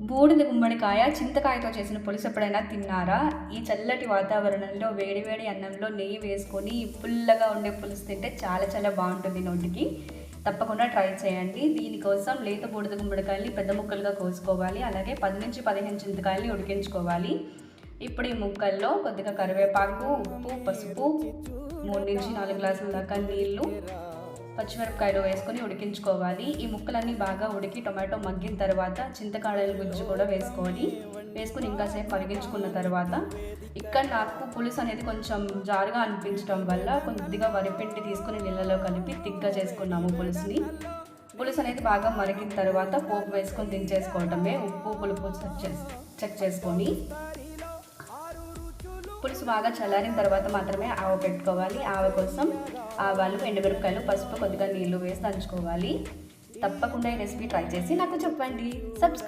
బూడిద గుమ్మడికాయ చింతకాయతో చేసిన పులుసు ఎప్పుడైనా తిన్నారా? ఈ చల్లటి వాతావరణంలో వేడివేడి అన్నంలో నెయ్యి వేసుకొని పుల్లగా ఉండే పులుసు తింటే చాలా చాలా బాగుంటుంది నోటికి. తప్పకుండా ట్రై చేయండి. దీనికోసం లేత బూడిద గుమ్మడికాయల్ని పెద్ద ముక్కలుగా కోసుకోవాలి. అలాగే పది నుంచి పదిహేను చింతకాయల్ని ఉడికించుకోవాలి. ఇప్పుడు ఈ ముక్కల్లో కొద్దిగా కరివేపాకు ఉప్పు పసుపు మూడు నుంచి నాలుగు గ్లాసుల దాకా నీళ్ళు పచ్చిమిరపకాయలు వేసుకొని ఉడికించుకోవాలి. ఈ ముక్కలన్నీ బాగా ఉడికి టొమాటో మగ్గిన తర్వాత చింతకాయల గుజ్జు కూడా వేసుకోవాలి. వేసుకుని ఇంకాసేపు మరిగించుకున్న తర్వాత ఇక్కడ నాకు పులుసు అనేది కొంచెం జారుగా అనిపించడం వల్ల కొద్దిగా వరిపిండి తీసుకుని నీళ్ళలో కలిపి తిగ్గా చేసుకున్నాము పులుసుని. పులుసు అనేది బాగా మరిగిన తర్వాత పోపు వేసుకొని దించేసుకోవటమే. ఉప్పు పులుపు చెక్ చెక్ చేసుకొని పులుసు బాగా చల్లారిన తర్వాత మాత్రమే ఆవ పెట్టుకోవాలి. ఆవ కోసం ఆవాలు ఎండుమిరపకాయలు పసుపు కొద్దిగా నీళ్ళు వేసి దంచుకోవాలి. తప్పకుండా ఈ రెసిపీ ట్రై చేసి నాకు చెప్పండి. సబ్స్క్రైబ్